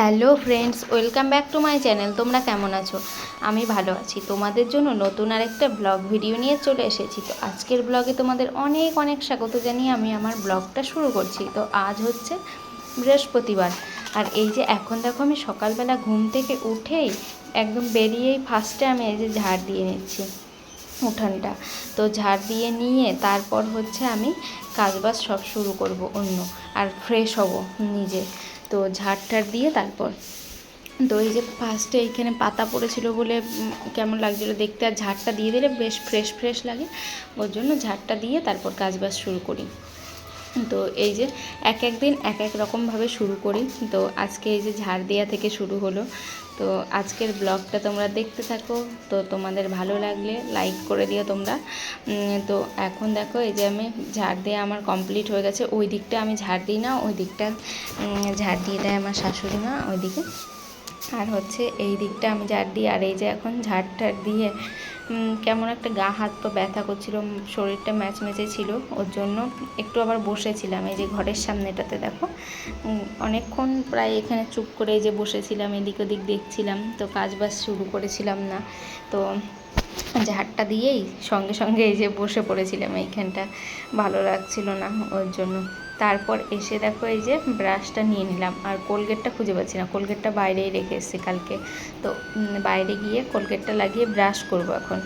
Hello friends, welcome back to my channel. তোমরা কেমন আছো? আমি ভালো আছি। তোমাদের জন্য নতুন আর একটা ব্লগ ভিডিও নিয়ে চলে এসেছি। তো আজকের ব্লগে তোমাদের অনেক অনেক স্বাগত জানিয়ে আমি আমার ব্লগটা শুরু করছি। তো আজ হচ্ছে বৃহস্পতিবার। আর এই যে এখন দেখো আমি সকালবেলা ঘুম থেকে উঠেই একদম বেরিয়েই ফার্স্টে আমি এই যে ঝাড় দিয়ে নিচ্ছি উঠানটা। তো ঝাড় দিয়ে নিয়ে তারপর হচ্ছে আমি কাজবাজ সব শুরু করব অন্য। আর ফ্রেশ হব নিজে। তো ঝাড় দিয়ে তারপর। তো এই যে ফার্স্টে এইখানে পাতা পড়েছিল বলে কেমন লাগছিল দেখতে, আর ঝাড়টা দিয়ে দিলে বেশ ফ্রেশ ফ্রেশ লাগে। ওর জন্য ঝাড়টা দিয়ে তারপর কাজবাজ শুরু করি। তো এই যে এক এক দিন এক এক রকমভাবে শুরু করি। তো আজকে এই যে ঝাড় দেওয়া থেকে শুরু হলো। তো আজকের ব্লগটা তোমরা দেখতে থাকো। তো তোমাদের ভালো লাগলে লাইক করে দিও তোমরা। তো এখন দেখো এই যে আমি ঝাড় দিয়ে আমার কমপ্লিট হয়ে গেছে। ওই দিকটা আমি ঝাড় দিই না, ওই দিকটা ঝাড় দিয়ে দেয় আমার শাশুড়ি মা ওইদিকে। আর হচ্ছে এই দিকটা আমি ঝাড় দিই, আর এই যে এখন ঝাড় টাড় দিয়ে কেমন একটা গা হাত পা ব্যথা করছিল শরীরটা ম্যাচ ম্যাচে ছিল, ওর জন্য একটু আবার বসেছিলাম এই যে ঘরের সামনেটাতে, দেখো। অনেকক্ষণ প্রায় এখানে চুপ করে যে বসেছিলাম, এদিক ওদিক দেখছিলাম, তো কাজ বাজ শুরু করেছিলাম না। তো ঝাড়টা দিয়েই সঙ্গে সঙ্গে এই যে বসে পড়েছিলাম, এইখানটা ভালো লাগছিল না ওর জন্য। তারপর এসে দেখো এই যে ব্রাশটা নিয়ে নিলাম। আর কোলগেটটা খুঁজে পাচ্ছি না। কোলগেটটা বাইরেই রেখে এসেছি কালকে। তো বাইরে গিয়ে কোলগেটটা লাগিয়ে ব্রাশ করব এখন।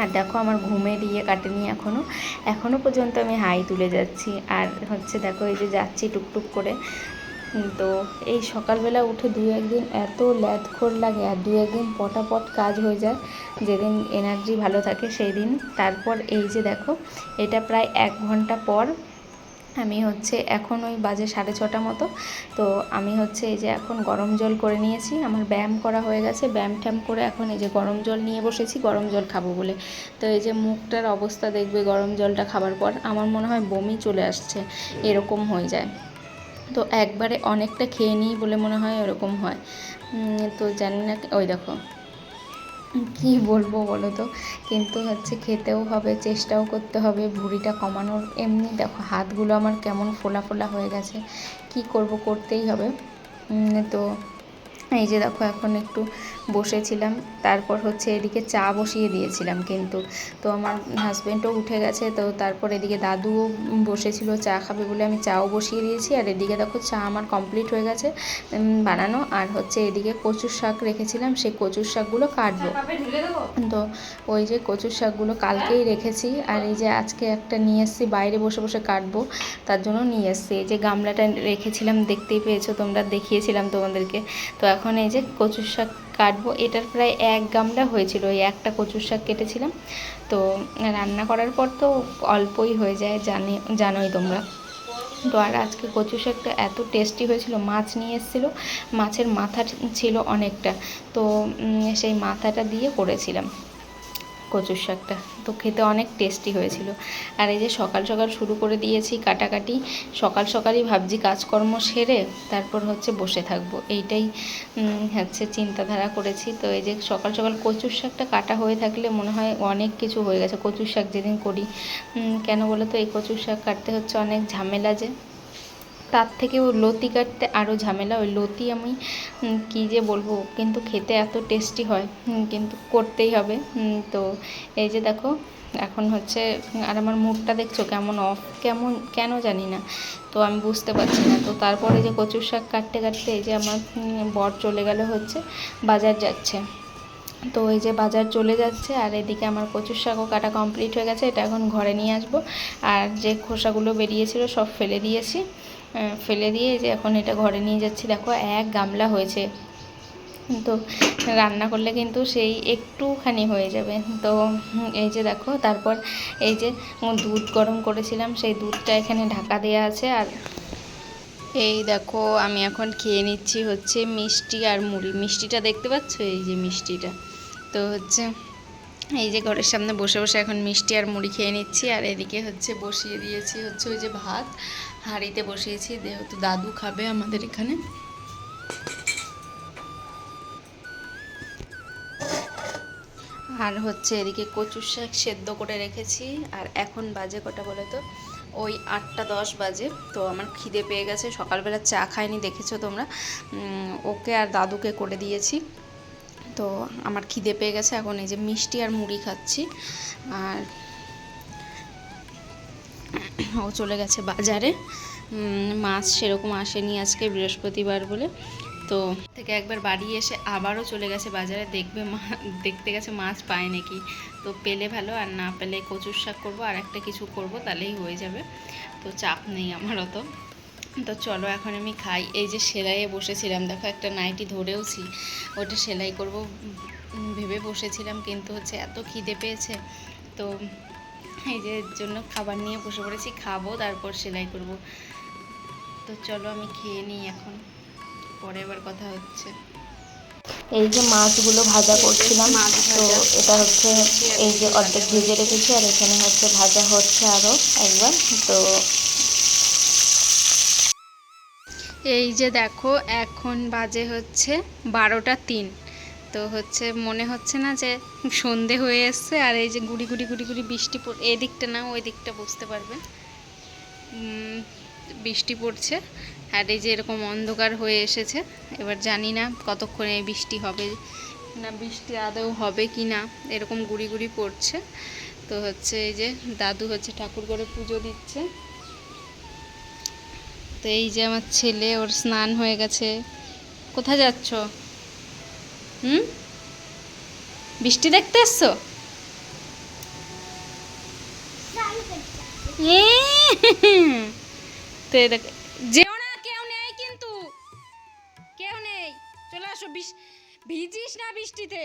আর দেখো আমার ঘুমের ইয়ে কাটেনি এখনও এখনও পর্যন্ত আমি হাই তুলে যাচ্ছি। আর হচ্ছে দেখো এই যে যাচ্ছি টুকটুক করে। তো এই সকালবেলা উঠে দু একদিন এত ল্যাদখোর লাগে আর দু একদিন পটাপট কাজ হয়ে যায়। যেদিন এনার্জি ভালো থাকে সেই দিন তারপর এই যে দেখো, এটা প্রায় এক ঘণ্টা পর আমি হচ্ছে এখন ওই বাজে সাড়ে ছটা মতো। তো আমি হচ্ছে এই যে এখন গরম জল করে নিয়েছি, আমার ব্যায়াম করা হয়ে গেছে। ব্যায়াম ট্যাম করে এখন এই যে গরম জল নিয়ে বসেছি, গরম জল খাব বলে। তো এই যে মুখটার অবস্থা দেখবে গরম জলটা খাবার পর, আমার মনে হয় বমি চলে আসছে, এরকম হয়ে যায়। তো একবারে অনেকটা খেয়ে নিই বলে মনে হয় এরকম হয়। তো জানি না ওই দেখো। কি বলব বলো তো? কিন্তু হচ্ছে খেতেও হবে, চেষ্টাও করতে হবে, ভুঁড়িটা কমানোর। এমনি দেখো, হাতগুলো আমার কেমন ফোলা ফোলা হয়ে গেছে। কি করব, করতেই হবে। তো এই যে দেখো, এখন একটু বসেছিলাম। তারপর হচ্ছে এদিকে চা বসিয়ে দিয়েছিলাম কিন্তু। তো আমার হাজব্যান্ডও উঠে গেছে, তো তারপর এদিকে দাদুও বসেছিল চা খাবে বলে আমি চাও বসিয়ে দিয়েছি। আর এদিকে দেখো চা আমার কমপ্লিট হয়ে গেছে বানানো। আর হচ্ছে এদিকে কচুর শাক রেখেছিলাম, সেই কচুর শাকগুলো কাটবো। তো ওই যে কচুর শাকগুলো কালকেই রেখেছি। আর এই যে আজকে একটা নিয়ে এসেছি, বাইরে বসে বসে কাটবো, তার জন্য নিয়ে এসেছি। এই যে গামলাটা রেখেছিলাম, দেখতেই পেয়েছ, তোমরা দেখিয়েছিলাম তোমাদেরকে। তো এখন এই যে কচুর শাক কাটবো। এটার প্রায় এক গামলা হয়েছিল, ওই একটা কচুর শাক কেটেছিলাম। তো রান্না করার পর তো অল্পই হয়ে যায়, জানি, জানোই তোমরা। তো আর আজকে কচু শাকটা এত টেস্টি হয়েছিল, মাছ নিয়ে এসেছিল, মাছের মাথা ছিল অনেকটা। তো সেই মাথাটা দিয়ে করেছিলাম। কচুর শাকটা। তো খেতে অনেক টেস্টি হয়েছিল। আর এই যে সকাল সকাল শুরু করে দিয়েছি কাটাকাটি, সকাল সকালই ভাবছি কাজকর্ম সেরে তারপর হচ্ছে বসে থাকব। এইটাই হচ্ছে চিন্তাধারা করেছি। তো এই যে সকাল সকাল কচুর শাকটা কাটা হয়ে থাকলে মনে হয় অনেক কিছু হয়ে গেছে। কচুর শাক যেদিন করি কেন বলো তো এই কচুর শাক কাটতে হচ্ছে অনেক ঝামেলা যে। তার থেকেও লতি কাটতে আরও ঝামেলা, ওই লতি আমি কী যে বলব, কিন্তু খেতে এত টেস্টি হয় কিন্তু করতেই হবে তো এই যে দেখো, এখন হচ্ছে, আর আমার মুডটা দেখছ কেমন অফ কেমন, কেন জানি না, তো আমি বুঝতে পারছি না, তো তারপরে যে কচুর শাক কাটতে কাটতে এই যে আমার বর চলে গেল হচ্ছে, বাজার যাচ্ছে তো এই যে বাজার চলে যাচ্ছে আর এদিকে আমার কচুর শাকও কাটা কমপ্লিট হয়ে গেছে, এটা এখন ঘরে নিয়ে আসব। আর যে খোসাগুলো বেরিয়েছিল সব ফেলে দিয়েছি। ফেলে দিয়ে যে এখন এটা ঘরে নিয়ে যাচ্ছি। দেখো এক গামলা হয়েছে। তো রান্না করলে কিন্তু সেই একটুখানি হয়ে যাবে। তো এই যে দেখো, তারপর এই যে দুধ গরম করেছিলাম, সেই দুধটা এখানে ঢাকা দেওয়া আছে। আর এই দেখো, আমি এখন খেয়ে নিচ্ছি হচ্ছে মিষ্টি আর মুড়ি। মিষ্টিটা দেখতে পাচ্ছ? এই যে মিষ্টিটা। তো হচ্ছে এই যে ঘরের সামনে বসে বসে এখন মিষ্টি আর মুড়ি খেয়ে নিচ্ছি, আর এদিকে হচ্ছে বসিয়ে দিয়েছি হচ্ছে ওই যে ভাত। হাঁড়িতে বসিয়েছি, যেহেতু দাদু খাবে আমাদের এখানে। আর হচ্ছে এদিকে কচুর শাক সেদ্ধ করে রেখেছি, আর এখন বাজে কটা বলো তো ওই আটটা দশ বাজে, তো আমার খিদে পেয়ে গেছে, সকালবেলা চা খায়নি দেখেছ তোমরা? ওকে আর দাদুকে করে দিয়েছি। তো আমার খিদে পেয়ে গেছে, এখন এই যে মিষ্টি আর মুড়ি খাচ্ছি। আর ও চলে গেছে বাজারে। মাছ সেরকম আসেনি আজকে, বৃহস্পতিবার বলে। তো থেকে একবার বাড়ি এসে আবারও চলে গেছে বাজারে, দেখবে মা, দেখতে গেছে মাছ পায় নাকি। তো পেলে ভালো, আর না পেলে কচুর শাক করব, আর একটা কিছু করব, তাহলেই হয়ে যাবে। তো চাপ নেই আমার অত। তো চলো এখন আমি খাই। এই যে সেলাইয়ে বসেছিলাম দেখো একটা নাইটি ধরেওছি ওটা সেলাই করব। ভেবে বসেছিলাম কিন্তু হচ্ছে এত খিদে পেয়েছে। তো এই যে জন্য খাবার নিয়ে বসে পড়েছি খাব তারপর সেলাই করব। তো চলো আমি খেয়ে নিই এখন পরে আবার কথা হচ্ছে। এই যে মাছগুলো ভাজা করছিলাম তো এটা হচ্ছে এই যে অর্ধেক ভেজে রেখেছি আর এখানে হচ্ছে ভাজা হচ্ছে আরও একবার। তো এই যে দেখো এখন বাজে হচ্ছে বারোটা তিন। তো হচ্ছে মনে হচ্ছে না যে সন্ধে হয়ে এসছে আর এই যে গুড়ি গুড়ি গুড়ি গুড়ি বৃষ্টি এই দিকটা না ওই দিকটা বুঝতে পারবে। উম, বৃষ্টি পড়ছে আর এই যে এরকম অন্ধকার হয়ে এসেছে। এবার জানি না কতক্ষণে এই বৃষ্টি হবে না বৃষ্টি আদৌ হবে কি না এরকম গুড়ি গুড়ি পড়ছে। তো হচ্ছে এই যে দাদু হচ্ছে ঠাকুর করে পুজো দিচ্ছে। তো এই যে আমার ছেলে, ওর স্নান হয়ে গেছে। কোথায় যাচ্ছ? হুম? বৃষ্টি দেখতে এসছো! তো দেখ, যেও না, কেউ নেই কিন্তু। কেউ নেই। চলে আসো ভিজিস না বৃষ্টিতে।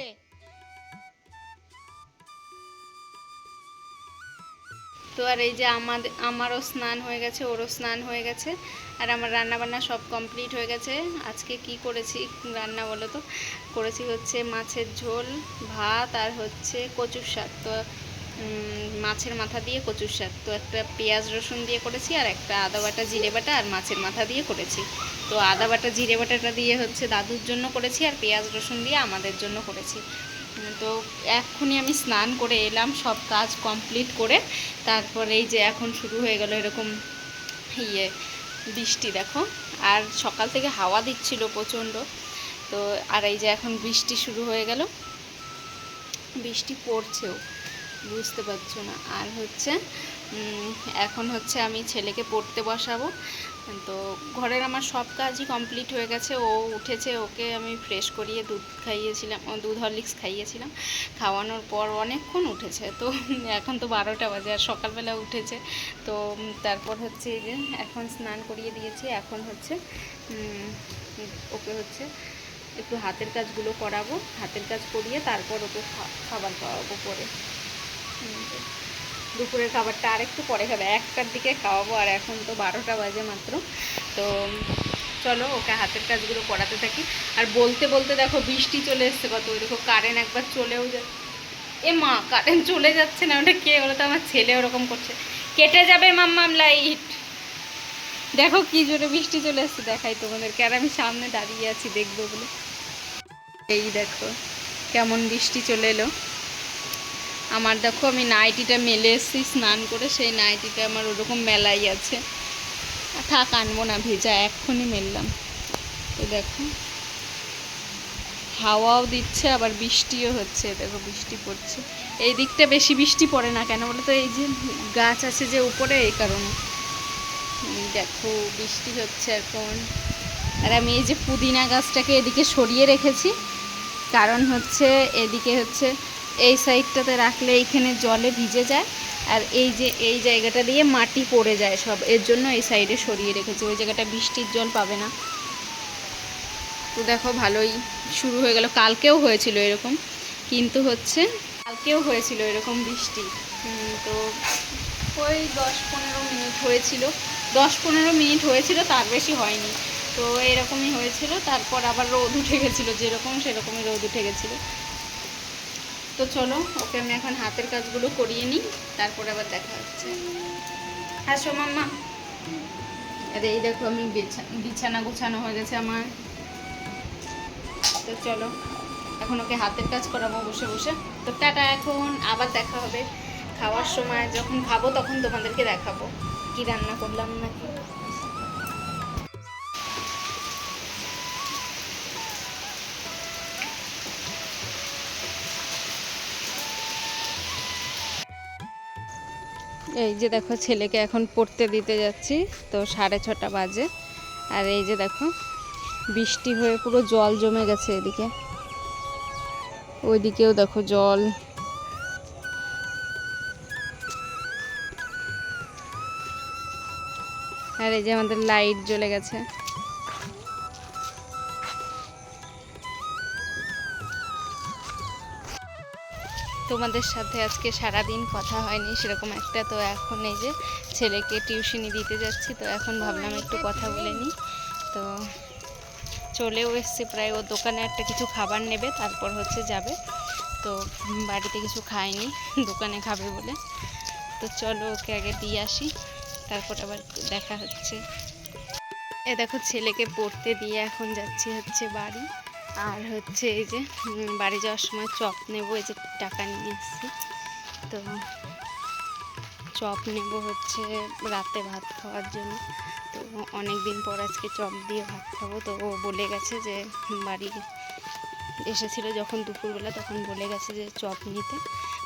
তো আর এই যে আমাদের আমারও স্নান হয়ে গেছে, ওরও স্নান হয়ে গেছে। আর আমার রান্না বান্না সব কমপ্লিট হয়ে গেছে। আজকে কি করেছি রান্না বলো তো? করেছি হচ্ছে মাছের ঝোল, ভাত আর হচ্ছে কচুর শাক। তো মাছের মাথা দিয়ে কচুর শাক। তো একটা পেঁয়াজ রসুন দিয়ে করেছি আর একটা আদা বাটা, জিরে বাটা আর মাছের মাথা দিয়ে করেছি। তো আদা বাটা, জিরে বাটাটা দিয়ে হচ্ছে দাদুর জন্য করেছি আর পেঁয়াজ রসুন দিয়ে আমাদের জন্য করেছি। তো এক্ষুনি আমি স্নান করে এলাম, সব কাজ কমপ্লিট করে। তারপরে এই যে এখন শুরু হয়ে গেল এরকম ইয়ে বৃষ্টি, দেখো। আর সকাল থেকে হাওয়া দিচ্ছিল প্রচণ্ড। তো আর এই যে এখন বৃষ্টি শুরু হয়ে গেল। বৃষ্টি পড়ছেও। বুঝতে পারছ না। আর হচ্ছে এখন হচ্ছে আমি ছেলেকে পড়তে বসাবো। তো ঘরের আমার সব কাজই কমপ্লিট হয়ে গেছে। ও উঠেছে, ওকে আমি ফ্রেশ করিয়ে দুধ খাইয়েছিলাম দুধ হরলিক্স খাইয়েছিলাম। খাওয়ানোর পর অনেকক্ষণ উঠেছে। তো এখন তো বারোটা বাজে আর সকালবেলা উঠেছে। তো তারপর হচ্ছে যে এখন স্নান করিয়ে দিয়েছি। এখন হচ্ছে ওকে হচ্ছে একটু হাতের কাজগুলো করাবো। হাতের কাজ করিয়ে তারপর ওকে খাবার খাওয়াবো পরে। দুপুরের খাবারটা আরেকটু পরে খাবে। একটার দিকে খাওয়াবো, আর এখন তো বারোটা বাজে মাত্র। তো চলো, ওকে হাতের কাজগুলো করাতে থাকি। আর বলতে বলতে দেখো, বৃষ্টি চলে এসছে কত। ওই দেখো কারেন্ট একবার চলেও যা এ মা কারেন্ট চলে যাচ্ছে না। ওটা কে? ওরা তো আমার ছেলে ওরকম করছে। কেটে যাবে, মাম্মাম, লাইট। দেখো কি জোরে বৃষ্টি চলে এসছে। দেখাই তোমাদেরকে। আর আমি সামনে দাঁড়িয়ে আছি, দেখব বলে। এই দেখো, কেমন বৃষ্টি চলে এলো। আমার দেখো, আমি নাইটিটা মেলে এসেছি, স্নান করে সেই নাইটিটা আমার ওরকম মেলাই আছে। থাক, আনব না, ভেজা এক্ষুনি মেললাম। তো দেখো, হাওয়াও দিচ্ছে, আবার বৃষ্টিও হচ্ছে, দেখো বৃষ্টি পড়ছে। এই দিকটা বেশি বৃষ্টি পড়ে না কেন বলো তো? এই যে গাছ আছে যে উপরে, এই কারণে। দেখো, বৃষ্টি হচ্ছে এখন। আর আমি এই যে পুদিনা গাছটাকে এদিকে সরিয়ে রেখেছি। কারণ হচ্ছে, এদিকে হচ্ছে এই সাইডটাতে রাখলে এইখানে জলে ভিজে যায় আর এই যে, এই জায়গাটা দিয়ে মাটি পড়ে যায় সব। এর জন্য এই সাইডে সরিয়ে রেখেছি। ওই জায়গাটা বৃষ্টির জল পাবে না। তো দেখো, ভালোই শুরু হয়ে গেল। কালকেও হয়েছিল এরকম, কিন্তু হচ্ছে কালকেও হয়েছিল এরকম বৃষ্টি। তো ওই দশ পনেরো মিনিট হয়েছিল। দশ পনেরো মিনিট হয়েছিল, তার বেশি হয়নি। তো এরকমই হয়েছিল। তারপর আবার রোদ উঠে গেছিল। যেরকম সেরকমই রোদ উঠে গেছিল। তো চলো, ওকে আমি এখন হাতের কাজগুলো করিয়ে নিই, তারপরে আবার দেখা হচ্ছে। আসো মাম্মা আরে, এই দেখো আমি বিছা- বিছানা গোছানো হয়ে গেছে আমার। তো চলো, এখন ওকে হাতের কাজ করাবো বসে বসে। তো টাটা, এখন আবার দেখা হবে। খাওয়ার সময় যখন খাব তখন তোমাদেরকে দেখাবো। কি রান্না করলাম নাকি? এই যে দেখো ছেলেকে এখন পড়তে দিতে যাচ্ছি, তো সাড়ে ছটা বাজে। আর এই যে দেখো, বৃষ্টি হয়ে পুরো জল জমে গেছে এদিকে। ওইদিকেও দেখো জল। আর এই যে আমাদের লাইট জ্বলে গেছে। তোমাদের সাথে আজকে সারা দিন কথা হয়নি, সেরকম একটা তো এখন এই যে ছেলেকে টিউশনি দিতে যাচ্ছি, তো এখন ভাবলাম একটু কথা বলে নিই। তো চলেও এসছে, প্রায় ও দোকানে একটা কিছু খাবার নেবে, তারপর হচ্ছে যাবে। তো বাড়িতে কিছু খায়নি, দোকানে খাবে বলে। তো চলো ওকে আগে দিয়ে আসি, তারপর আবার দেখা হচ্ছে। এ দেখো, ছেলেকে পড়তে দিয়ে এখন যাচ্ছি হচ্ছে বাড়ি। আর হচ্ছে এই যে বাড়ি যাওয়ার সময় চপ নেব, এই যে টাকা নিয়ে এসেছি। তো চপ নেব হচ্ছে রাতে ভাত খাওয়ার জন্য। তো অনেক দিন পর আজকে চপ দিয়ে ভাত খাব। তো ও বলে গেছে যে, বাড়ি এসেছিল যখন দুপুরবেলা, তখন বলে গেছে যে চপ নিতে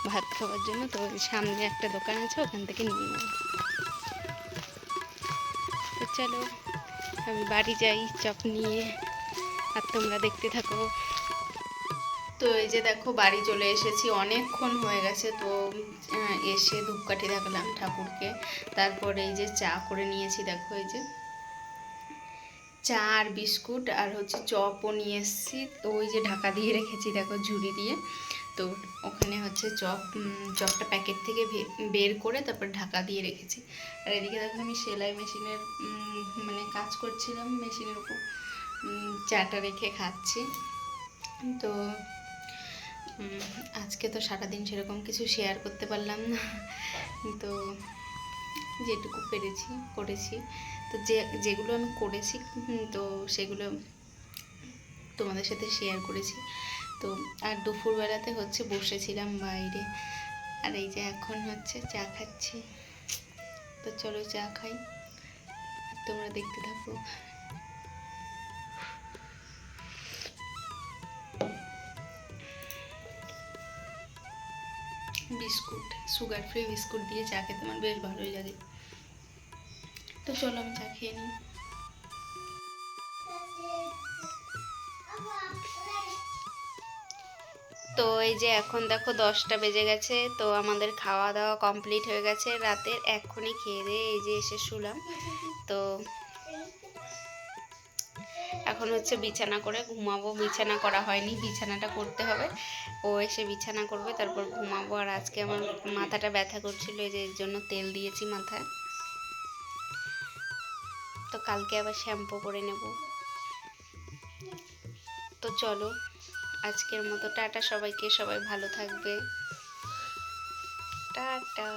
ভাত খাওয়ার জন্য। তো সামনে একটা দোকান আছে, ওখান থেকে নিয়ে নেব। তো চলো, আমি বাড়ি যাই, চপ নিয়ে আর তোমরা দেখতে থাকো। তো এই যে দেখো, বাড়ি চলে এসেছি। অনেকক্ষণ হয়ে গেছে, তো এসে ধূপকাঠি রাখলাম ঠাকুরকে। তারপরে এই যে চা করে নিয়েছি, দেখো এই যে। চা আর বিস্কুট আর হচ্ছে চপও নিয়ে এসেছি। তো ওই যে ঢাকা দিয়ে রেখেছি, দেখো ঝুড়ি দিয়ে। তো ওখানে হচ্ছে চপ চপটা প্যাকেট থেকে বের করে তারপর ঢাকা দিয়ে রেখেছি। আর এদিকে দেখো আমি সেলাই মেশিনের মানে কাজ করছিলাম মেশিনের উপর। চাটা রেখে খাচ্ছি। তো আজকে তো সারাদিন সেরকম কিছু শেয়ার করতে পারলাম না। তো, যেটুকু পেরেছি, করেছি। তো যে, যেগুলো আমি করেছি তো সেগুলো তোমাদের সাথে শেয়ার করেছি। তো, আর দুপুরবেলাতে হচ্ছে বসেছিলাম বাইরে। আর এই যে এখন হচ্ছে চা খাচ্ছি। তো চলো চা খাই। তোমরা দেখতে থাকো। বিস্কুট সুগার ফ্রি বিস্কুট দিয়ে চা খেতে আমার বেশ ভালোই লাগে। তো চলো আমি চা খেয়ে নিই। তো এই যে এখন দেখো দশটা বেজে গেছে, তো আমাদের খাওয়া দাওয়া কমপ্লিট হয়ে গেছে। রাতের এক্ষুনি খেয়ে দিয়ে এই যে এসে শুলাম। তো এখন হচ্ছে বিছানা করে ঘুমাবো। বিছানা করা হয়নি, বিছানাটা করতে হবে। ও এসে বিছানা করবে, তারপর ঘুমাবো। আর আজকে আমার মাথাটা ব্যথা করছিল, এই যে এর জন্য তেল দিয়েছি মাথায়। তো কালকে আবার শ্যাম্পু করে নেব। তো চলো, আজকের মতো টাটা সবাইকে, সবাই ভালো থাকবে। টাটা।